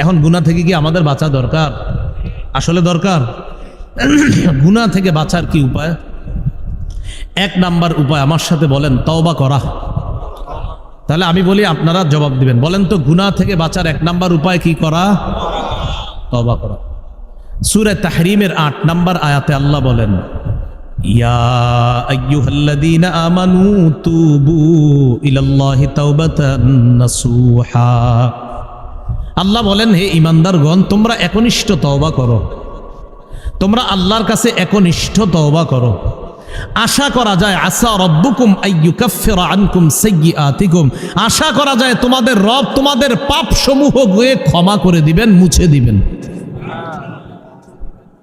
এখন গুণা থেকে কি আমাদের বাঁচা দরকার? আসলে দরকার। গুণা থেকে বাঁচার কি উপায়? এক নাম্বার উপায় আমার সাথে বলেন, তওবা করা। তাহলে আমি বলি, আপনারা জবাব দিবেন। বলেন তো গুণা থেকে বাঁচার এক নাম্বার উপায় কি করা? তওবা করা। সুরে তাহরিমের আট নাম্বার আয়াতে আল্লাহ বলেন আমানু তুবু ইলাল্লাহি তাওবাতান নাসুহা। আল্লাহ বলেন, হে ইমানদারগণ, তোমরা একনিষ্ঠ তওবা করো। তোমরা আল্লাহর কাছে একনিষ্ঠ তওবা করো। আশা করা যায়, আসা রব্বুকুম আইয়ুকাফিরা আনকুম সাইয়্যাতিকুম আশা করা যায়, তোমাদের রব তোমাদের পাপ সমূহ গয়ে ক্ষমা করে দিবেন, মুছে দিবেন।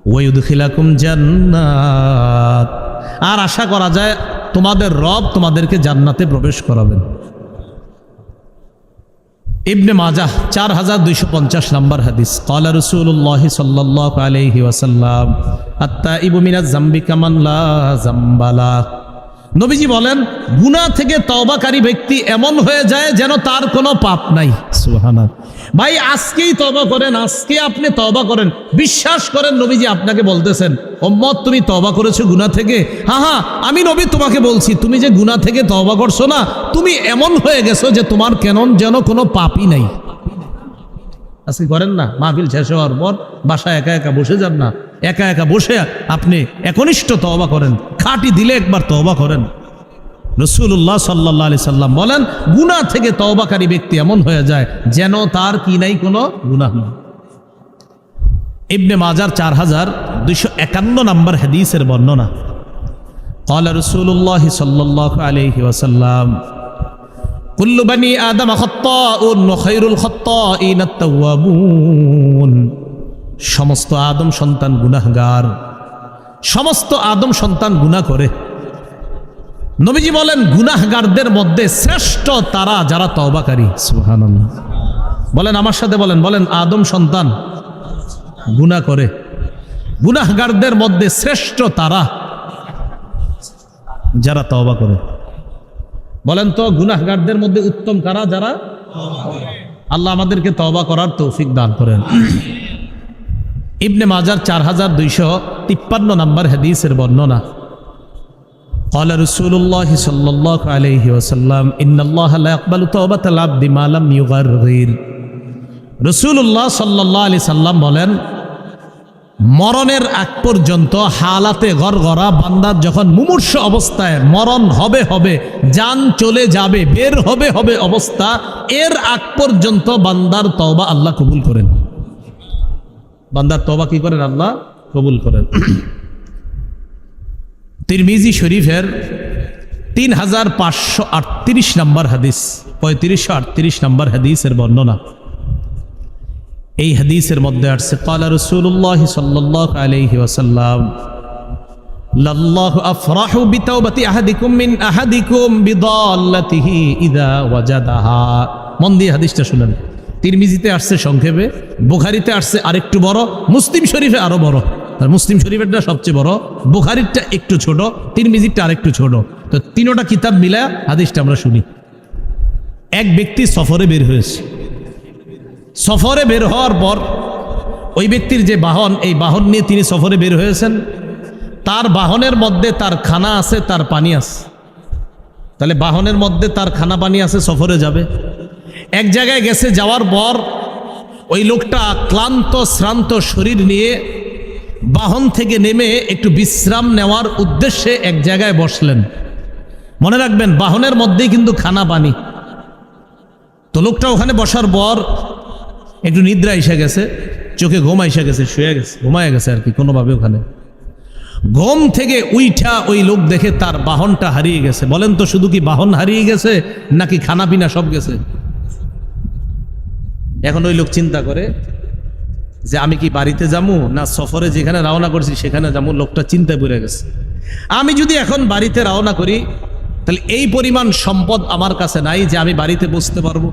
ওয়াইউদখিলাকুম জান্নাত। আর আশা করা যায়, তোমাদের রব তোমাদেরকে জান্নাতে প্রবেশ করাবেন। ইবনে মাজাহ, চার হাজার দুইশো পঞ্চাশ নম্বর হাদিস। কলা রসুল্লাহ সাল্লাহ আলহি ওয়াসাল্লাম আত্মা ইবুমিনা জাম্বি কামাল্লা জাম্বালা। নবীজি বলেন গুনাহ থেকে তওবাকারী ব্যক্তি এমন হয়ে যায় যেন তার কোনো পাপ নাই। সুবহানা ভাই আজকেই তবা করেন আজকে আপনি তওবা করেন। বিশ্বাস করেন নবীজি আপনাকে বলতেছেন ওম্মত তুমি তবা করেছ গুনাহ থেকে? হ্যাঁ হ্যাঁ আমি নবী তোমাকে বলছি তুমি যে গুনাহ থেকে তওবা করছ না তুমি এমন হয়ে গেছো যে তোমার কেন যেন কোনো পাপই নাই। আজকে করেন না মাহফিল শেষ হওয়ার পর বাসায় একা একা বসে যান না। একা একা বসে আপনি একনিষ্ঠ তওবা করেন। খাটি দিলে একবার তওবা করেন রসুল্লাহ সাল্লাহ আলি সাল্লাম বলেন গুনাহ থেকে তওবাকারী ব্যক্তি এমন হয়ে যায় যেন তার কি নাই কোনো গুনাহ নেই ইবনে মাজার চার হাজার দুইশো একান্ন নম্বর হাদিসের বর্ণনা قال رسول الله صلى الله عليه وسلم كل بني آدم خطاء وخير الخطائين التوابون সমস্ত আদম সন্তান গুনাহগার সমস্ত আদম সন্তান গুনাহ করে। নবীজি বলেন, গুনাহগারদের মধ্যে শ্রেষ্ঠ তারা যারা তওবাকারী। সুবহানাল্লাহ। বলেন, আমার সাথে বলেন বলেন, আদম সন্তান গুনাহ করে। গুনাহগারদের মধ্যে শ্রেষ্ঠ তারা যারা তওবা করে। বলেন তো, গুনাহগারদের মধ্যে উত্তম কারা যারা? আল্লাহ আমাদেরকে তওবা করার তৌফিক দান করেন। ইবনে মাজার চার হাজার দুইশো তিপ্পান্ন নম্বর হাদিসের বর্ণনা قال رسول الله صلى الله عليه وسلم إن الله لا يقبل توبة العبد ما لم يغرر রসুল্লাহ সাল্লাহ আলি সাল্লাম বলেন মরণের আগ পর্যন্ত হালাতে গড়গড়া বান্দার যখন মুমূর্ষ অবস্থায় মরণ হবে হবে যান চলে যাবে বের হবে হবে অবস্থা এর আগ পর্যন্ত বান্দার তওবা আল্লাহ কবুল করেন বান্দার তবা কি করেন? আল্লাহ কবুল করেন। তিরমিজি শরীফের তিন হাজার পাঁচশো আটত্রিশ নম্বর হাদিস, পঁয়ত্রিশশো আটত্রিশ নম্বর হাদিসের বর্ণনা। এই হাদিসের মধ্যে আসছে, কালা রসুল্লাহ সাল্লাহ আলাইহি ওয়াসাল্লাম, লাল্লাহ আফরাহু বিতাওবাতি আহাদিকুম মিন ইদা ওয়াজাদাহা। মন হাদিসটা শুনেন। তিরমিজিতে আসছে সংক্ষেপে, বুখারিতে আসছে আরেকটু বড়, মুসলিম শরীফে আরও বড়। আর মুসলিম শরীফেরটা সবচেয়ে বড় বুখারিরটা একটু ছোট তিরমিজিরটা আরেকটু ছোট। তো তিনোটা কিতাব মিলা হাদিসটা আমরা শুনি। এক ব্যক্তি সফরে বের হয়েছে। সফরে বের হওয়ার পর ওই ব্যক্তির যে বাহন, এই বাহন নিয়ে তিনি সফরে বের হয়েছেন, তার বাহনের মধ্যে তার খানা আছে, তার পানি আছে। তাহলে বাহনের মধ্যে তার খানা পানি আছে, সফরে যাবে। এক জায়গায় গেছে, যাওয়ার পর ওই লোকটা ক্লান্ত, শ্রান্ত শরীর নিয়ে বাহন থেকে নেমে একটু বিশ্রাম নেওয়ার উদ্দেশ্যে এক জায়গায় বসলেন। মনে রাখবেন, বাহনের মধ্যেই কিন্তু খানা পানি। তো লোকটা ওখানে বসার পর একটু নিদ্রা এসে গেছে, চোখে ঘুম এসে গেছে, শুয়ে গেছে, ঘুমায় গেছে আর কি, কোনোভাবে ওখানে। ঘুম থেকে উইঠা ওই লোক দেখে তার বাহনটা হারিয়ে গেছে। বলেন তো, শুধু কি বাহন হারিয়ে গেছে নাকি খানা পিনা সব গেছে? এখন ওই লোক চিন্তা করে যে আমি কি বাড়িতে যাব না সফরে যেখানে রওনা করছি সেখানে যাব লোকটা চিন্তায় পড়ে গেছে। আমি যদি এখন বাড়িতে রওনা করি, তাহলে এই পরিমাণ সম্পদ আমার কাছে নাই যে আমি বাড়িতে বসতে পারব।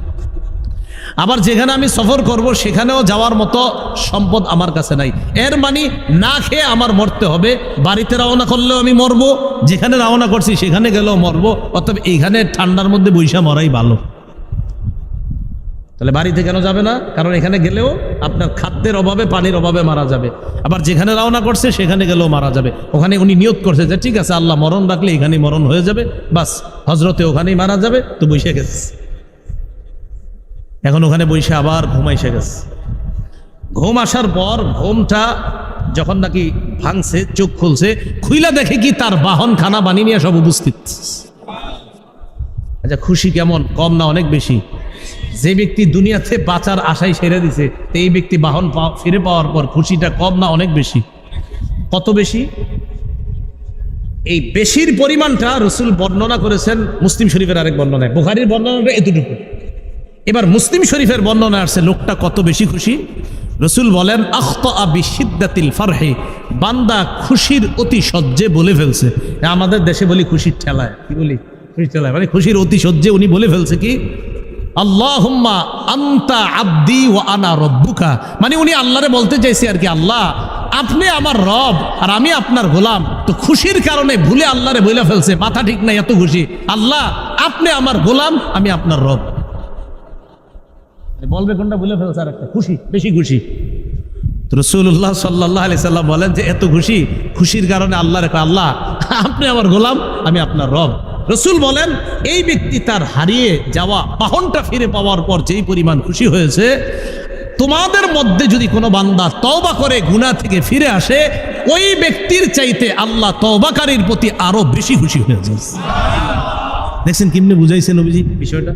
আবার যেখানে আমি সফর করব, সেখানেও যাওয়ার মতো সম্পদ আমার কাছে নাই। এর মানে না খেয়ে আমার মরতে হবে। বাড়িতে রওনা করলেও আমি মরবো, যেখানে রওনা করছি সেখানে গেলেও মরবো। অর্থাৎ এইখানে ঠান্ডার মধ্যে বৈশা মরাই ভালো। তাহলে বাড়িতে কেন যাবে না? কারণ এখানে গেলেও আপনার খাদ্যের অভাবে, পানির অভাবে মারা যাবে। আবার যেখানে রওনা করছে, সেখানে গেলেও মারা যাবে। ওখানে উনি নিয়ত করছে যে, ঠিক আছে, আল্লাহ মরণ রাখলে এখানেই মরণ হয়ে যাবে। বাস হজরতে ওখানেই মারা যাবে, তো বসে গেছে। এখন ওখানে বসে আবার ঘুমাইসে গেছে। ঘুম আসার পর ঘুমটা যখন নাকি ভাঙছে, চোখ খুলছে, খুইলা দেখে কি তার বাহন খানা বানিয়ে নিয়ে সব উপস্থিত। আচ্ছা খুশি কেমন? কম না, অনেক বেশি? যে ব্যক্তি দুনিয়াতে বাঁচার আশায় সেরে দিছে এই ব্যক্তি বাহন ফিরে পাওয়ার পর খুশিটা কম না অনেক বেশি? কত বেশি? এই বেশির পরিমাণটা রসুল বর্ণনা করেছেন মুসলিম শরীফের আরেক বর্ণনায়। বুখারির বর্ণনাটা এতটুকু। এবার মুসলিম শরীফের বর্ণনা আসছে, লোকটা কত বেশি খুশি? রসুল বলেন আখত আবিসিদ্দাতিল ফারহে বান্দা খুশির অতি সহ্যে বলে ফেলছে। আমাদের দেশে বলি খুশির ঠেলায়। কি বলি? খুশির ঠেলায়। মানে খুশির অতি সহ্যে উনি বলে ফেলছে কি? আল্লাহুম্মা আন্তা আব্দি ও আনা রব্বুকা। মানে উনি আল্লাহরে বলতে চাইছে আর কি, আল্লাহ, আপনি আমার রব আর আমি আপনার গোলাম। তো খুশির কারণে ভুলে আল্লাহরে বলে ফেলছে, মাথা ঠিক নাই, এত খুশি। আল্লাহ, আপনি আমার গোলাম, আমি আপনার রব। বলবে কোনটা বলে ফেলছে আর একটা খুশি, বেশি খুশি। রসুল্লাহ সাল্লাহ আলি সাল্লাম বলেন যে, এত খুশি, খুশির কারণে আল্লাহ রেখা আল্লাহ, আপনি আমার গোলাম, আমি আপনার রব। রসুল বলেন, এই ব্যক্তি তার হারিয়ে যাওয়া বাহনটা ফিরে পাওয়ার পর যেই পরিমাণ খুশি হয়েছে, তোমাদের মধ্যে যদি কোনো বান্দা তওবা করে, গুনাহ থেকে ফিরে আসে, ওই ব্যক্তির চাইতে আল্লাহ তওবাকারীর প্রতি আরও বেশি খুশি হয়ে হয়েছে দেখছেন কেমনি বুঝাইছেন অভিজি বিষয়টা?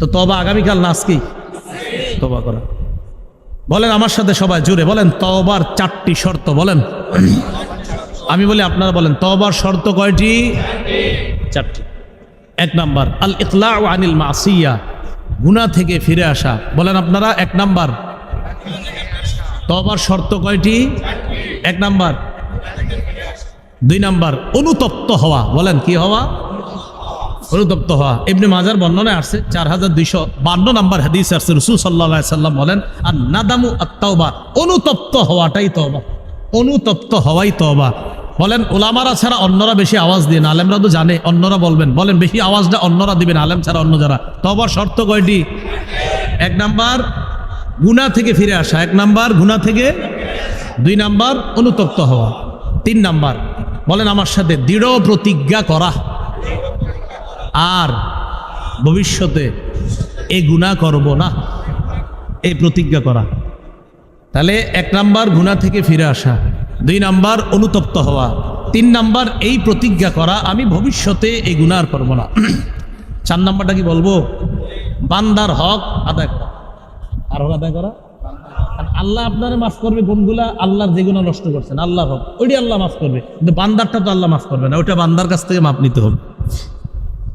তো তবা আগামীকাল না আজকেই? তবা করা। বলেন আমার সাথে সবাই জুড়ে, বলেন তবার চারটি শর্ত, বলেন। আমি বলি, আপনারা বলেন তবার শর্ত কয়টি? চারটি। এক নাম্বার আল ইকলা ও আনিল মাসিয়া গুনা থেকে ফিরে আসা। বলেন আপনারা, এক নাম্বার। তবার শর্ত কয়টি? এক নাম্বার। দুই নাম্বার, অনুতপ্ত হওয়া। বলেন, কি হওয়া? অনুতপ্ত হওয়া। এমনি মাজার বর্ণনায় আসছে, চার হাজার দুইশো বান্ন নাম্বার হাদিস আসছে, রসুল সাল্লাহ সাল্লাম বলেন আর নাদামু আত্মাওবা অনুতপ্ত হওয়াটাই তবা অনুতপ্ত হওয়াই তবা বলেন ওলামারা ছাড়া অন্যরা বেশি আওয়াজ দিন আলেমরা তো জানে, অন্যরা বলবেন। বলেন, বেশি আওয়াজটা অন্যরা দিবেন, আলেম ছাড়া অন্য যারা। তবার শর্ত কয়টি? এক নাম্বার গুনা থেকে ফিরে আসা। এক নাম্বার গুনা থেকে দুই নাম্বার, অনুতপ্ত হওয়া। তিন নাম্বার, বলেন, আমার সাথে দৃঢ় প্রতিজ্ঞা করা। আর ভবিষ্যতে এই গুণা করব না এই প্রতিজ্ঞা করা। তাহলে এক নাম্বার গুণা থেকে ফিরে আসা। দুই নাম্বার, অনুতপ্ত হওয়া। তিন নাম্বার, এই প্রতিজ্ঞা করা, আমি ভবিষ্যতে এই গুণার করব না। চার নাম্বারটা কি বলব? বান্দার হক আদায় করা। আর হক আদায় করা? আল্লাহ আপনারে মাফ করবে কোনগুলা আল্লাহর যেগুলো নষ্ট করছেন, আল্লাহর হক। ওইটি আল্লাহ মাফ করবে। কিন্তু বান্দারটা তো আল্লাহ মাফ করবে না, ওইটা বান্দার কাছ থেকে মাপ নিতে হবে।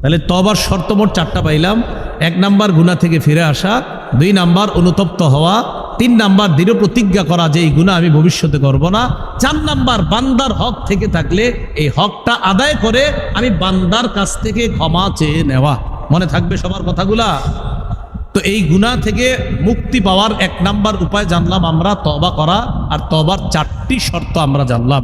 তাহলে তবার শর্ত মোট চারটা পাইলাম। এক নাম্বার, গুণা থেকে ফিরে আসা। দুই নাম্বার, অনুতপ্ত হওয়া। তিন নাম্বার দৃঢ় প্রতিজ্ঞা করা যে এই গুণা আমি ভবিষ্যতে করব না। চার নাম্বার, বান্দার হক থেকে থাকলে এই হকটা আদায় করে আমি বান্দার কাছ থেকে ক্ষমা চেয়ে নেওয়া। মনে থাকবে সবার কথাগুলা? তো এই গুণা থেকে মুক্তি পাওয়ার এক নাম্বার উপায় জানলাম আমরা তবা করা। আর তবার চারটি শর্ত আমরা জানলাম।